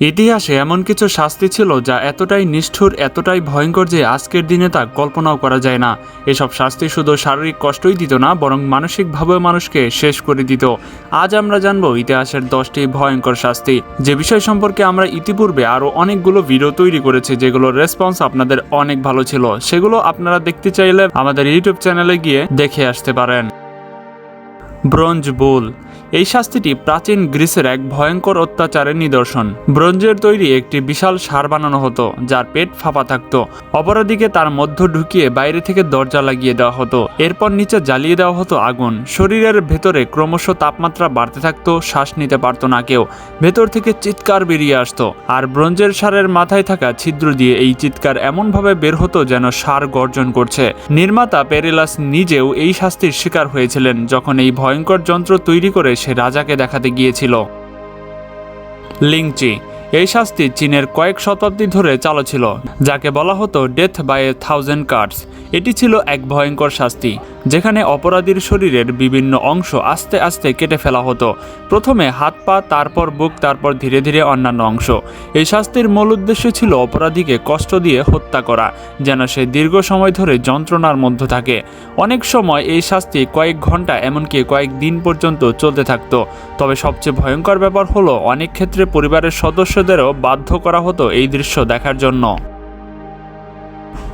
ইতিহাসে এমন কিছু শাস্তি ছিল যা এতটাই নিষ্ঠুর, এতটাই ভয়ঙ্কর যে আজকের দিনে তা কল্পনাও করা যায় না। এসব শাস্তি শুধু শারীরিক কষ্টই দিত না, বরং মানসিকভাবে মানুষকে শেষ করে দিত। আজ আমরা জানব ইতিহাসের দশটি ভয়ঙ্কর শাস্তি। যে বিষয় সম্পর্কে আমরা ইতিপূর্বে আরও অনেকগুলো ভিডিও তৈরি করেছি, যেগুলোর রেসপন্স আপনাদের অনেক ভালো ছিল। সেগুলো আপনারা দেখতে চাইলে আমাদের ইউটিউব চ্যানেলে গিয়ে দেখে আসতে পারেন। ব্রোঞ্জ বুল এই শাস্তিটি প্রাচীন গ্রিসের এক ভয়ঙ্কর অত্যাচারের নিদর্শন। ব্রোঞ্জের তৈরি একটি বিশাল সার বানানো হতো, যার পেট ফাঁপা থাকতো। অপরাধীকে তার মধ্য ঢুকিয়ে বাইরে থেকে দরজা লাগিয়ে দেওয়া হতো। এরপর নিচে জ্বালিয়ে দেওয়া হতো আগুন। শরীরের ভেতরে ক্রমশ তাপমাত্রা বাড়তে থাকতো, শ্বাস নিতে পারতো না কেউ। ভেতর থেকে চিৎকার বেরিয়ে আসতো। আর ব্রোঞ্জের সারের মাথায় থাকা ছিদ্র দিয়ে এই চিৎকার এমনভাবে বের হতো যেন সার গর্জন করছে। নির্মাতা পেরেলাস নিজেও এই শাস্তির শিকার হয়েছিলেন, যখন এই ভয়ঙ্কর যন্ত্র তৈরি করে রাজাকে দেখাতে গিয়েছিল। লিংচি এই শাস্তি চীনের কয়েক শতাব্দী ধরে চালু ছিল, যাকে বলা হতো death by a thousand cards এটি ছিল এক ভয়ঙ্কর শাস্তি, যেখানে অপরাধীর শরীরের বিভিন্ন অংশ আস্তে আস্তে কেটে ফেলা হতো। প্রথমে হাত পা, তারপর বুক, তারপর ধীরে ধীরে অন্যান্য অংশ। এই শাস্তির মূল উদ্দেশ্য ছিল অপরাধীকে কষ্ট দিয়ে হত্যা করা, যেন সে দীর্ঘ সময় ধরে যন্ত্রণার মধ্যে থাকে। অনেক সময় এই শাস্তি কয়েক ঘণ্টা এমনকি কয়েক দিন পর্যন্ত চলতে থাকতো। তবে সবচেয়ে ভয়ঙ্কর ব্যাপার হলো, অনেক ক্ষেত্রে পরিবারের সদস্যদেরও বাধ্য করা হতো এই দৃশ্য দেখার জন্য।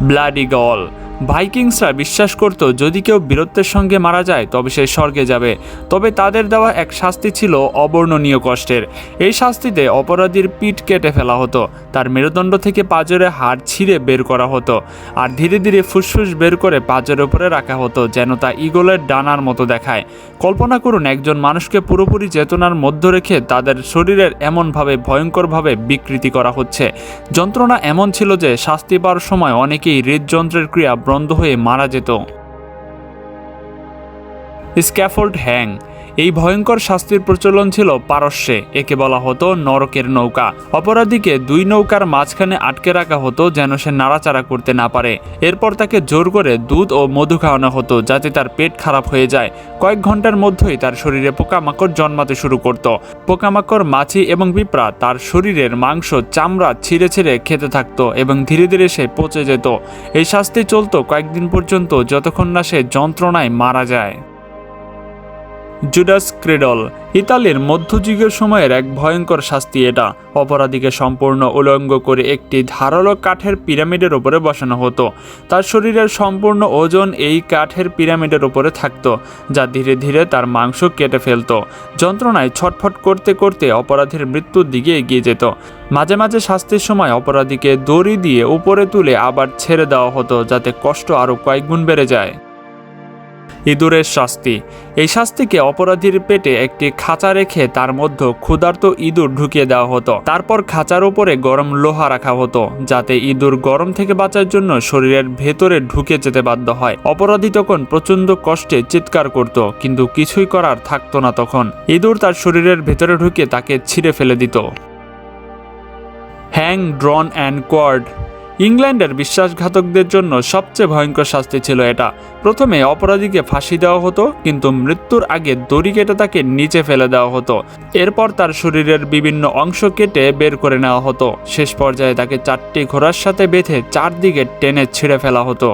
ব্লাডি গল ভাইকিংসরা বিশ্বাস করত, যদি কেউ বীরত্বের সঙ্গে মারা যায়, তবে সে স্বর্গে যাবে। তবে তাদের দেওয়া এক শাস্তি ছিল অবর্ণনীয় কষ্টের। এই শাস্তিতে অপরাধীর পিঠ কেটে ফেলা হতো, তার মেরুদণ্ড থেকে পাজরে হাড় ছিঁড়ে বের করা হতো, আর ধীরে ধীরে ফুসফুস বের করে পাজের উপরে রাখা হতো, যেন তা ইগলের ডানার মতো দেখায়। কল্পনা করুন, একজন মানুষকে পুরোপুরি চেতনার মধ্য রেখে তাদের শরীরের এমনভাবে ভয়ঙ্করভাবে বিকৃতি করা হচ্ছে। যন্ত্রণা এমন ছিল যে, শাস্তি পাওয়ার সময় অনেকেই হৃদযন্ত্রের ক্রিয়া বন্ধ হয়ে মারা যেত স্ক্যাফোল্ড হ্যাং এই ভয়ঙ্কর শাস্তির প্রচলন ছিল পারস্যে। একে বলা হতো নরকের নৌকা। অপরাধীকে দুই নৌকার মাঝখানে আটকে রাখা হতো যেন সে নাড়াচাড়া করতে না পারে। এরপর তাকে জোর করে দুধ ও মধু খাওয়ানো হতো যাতে তার পেট খারাপ হয়ে যায়। কয়েক ঘণ্টার মধ্যেই তার শরীরে পোকামাকড় জন্মাতে শুরু করত। পোকামাকড়, মাছি এবং পিঁপড়া তার শরীরের মাংস, চামড়া ছিঁড়ে ছিঁড়ে খেতে থাকতো এবং ধীরে ধীরে সে পচে যেত। এই শাস্তি চলতো কয়েকদিন পর্যন্ত যতক্ষণ না সে যন্ত্রণায় মারা যায়। জুডাস ক্রেডল, ইতালির মধ্যযুগের সময়ের এক ভয়ঙ্কর শাস্তি এটা। অপরাধীকে সম্পূর্ণ উলঙ্গ করে একটি ধারালো কাঠের পিরামিডের উপরে বসানো হতো। তার শরীরের সম্পূর্ণ ওজন এই কাঠের পিরামিডের উপরে থাকত, যা ধীরে ধীরে তার মাংস কেটে ফেলতো। যন্ত্রণায় ছটফট করতে করতে অপরাধীর মৃত্যুর দিকে এগিয়ে যেত। মাঝে মাঝে শাস্তির সময় অপরাধীকে দড়ি দিয়ে উপরে তুলে আবার ছেড়ে দেওয়া হতো, যাতে কষ্ট আরও কয়েকগুণ বেড়ে যায়। ইঁদুরের শাস্তি। এই শাস্তিকে অপরাধীর পেটে একটি খাঁচা রেখে তার মধ্যে ক্ষুধার্ত ইঁদুর ঢুকিয়ে দেওয়া হতো। তারপর খাঁচার উপরে গরম লোহা রাখা হতো, যাতে ইঁদুর গরম থেকে বাঁচার জন্য শরীরের ভেতরে ঢুকে যেতে বাধ্য হয়। অপরাধী তখন প্রচণ্ড কষ্টে চিৎকার করত, কিন্তু কিছুই করার থাকতো না তখন। ইঁদুর তার শরীরের ভেতরে ঢুকে তাকে ছিঁড়ে ফেলে দিত। হ্যাং, ড্রন অ্যান্ড কোয়ার্ড ইংল্যান্ডের বিশ্বাসঘাতকদের জন্য সবচেয়ে ভয়ঙ্কর শাস্তি ছিল এটা। প্রথমে অপরাধীকে ফাঁসি দেওয়া হতো, কিন্তু মৃত্যুর আগে দড়ি কেটে তাকে নিচে ফেলে দেওয়া হতো। এরপর তার শরীরের বিভিন্ন অংশ কেটে বের করে নেওয়া হতো। শেষ পর্যায়ে তাকে চারটি ঘোড়ার সাথে বেঁধে চারদিকে টেনে ছিঁড়ে ফেলা হতো।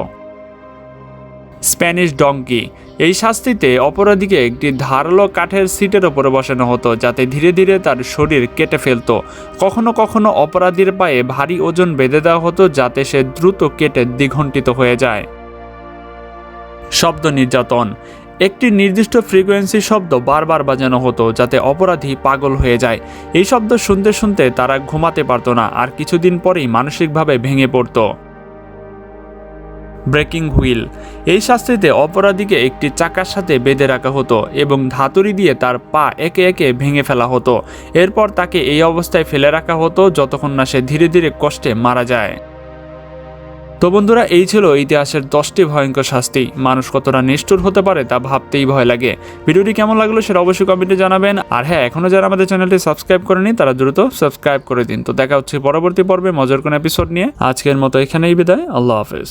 Spanish donkey. এই শাস্তিতে অপরাধীকে একটি ধারালো কাঠের সিটের ওপরে বসানো হতো, যাতে ধীরে ধীরে তার শরীর কেটে ফেলতো। কখনো কখনো অপরাধীর পায়ে ভারী ওজন বেঁধে দেওয়া হতো, যাতে সে দ্রুত কেটে দ্বিঘণ্টিত হয়ে যায়। শব্দ নির্যাতন। একটি নির্দিষ্ট ফ্রিকোয়েন্সি শব্দ বারবার বাজানো হতো, যাতে অপরাধী পাগল হয়ে যায়। এই শব্দ শুনতে শুনতে তারা ঘুমাতে পারতো না, আর কিছুদিন পরেই মানসিকভাবে ভেঙে পড়তো। Breaking wheel. এই শাস্তিতে অপরাধীকে একটি চাকার সাথে বেঁধে রাখা হতো এবং ধাতুরি দিয়ে তার পা একে একে ভেঙে ফেলা হতো। এরপর তাকে এই অবস্থায় ফেলে রাখা হতো যতক্ষণ না সে ধীরে ধীরে কষ্টে মারা যায়। তো বন্ধুরা, এই ছিল ইতিহাসের দশটি ভয়ঙ্কর শাস্তি। মানুষ কতটা নিষ্ঠুর হতে পারে তা ভাবতেই ভয় লাগে। ভিডিওটি কেমন লাগল সেটা অবশ্যই কমেন্টে জানাবেন। আর হ্যাঁ এখনও যারা আমাদের চ্যানেলটি সাবস্ক্রাইব করেনি, তারা দ্রুত সাবস্ক্রাইব করে দিন। তো দেখা হচ্ছে পরবর্তী পর্বে মজার কোন এপিসোড নিয়ে। আজকের মতো এখানেই বিদায়। আল্লাহ হাফেজ।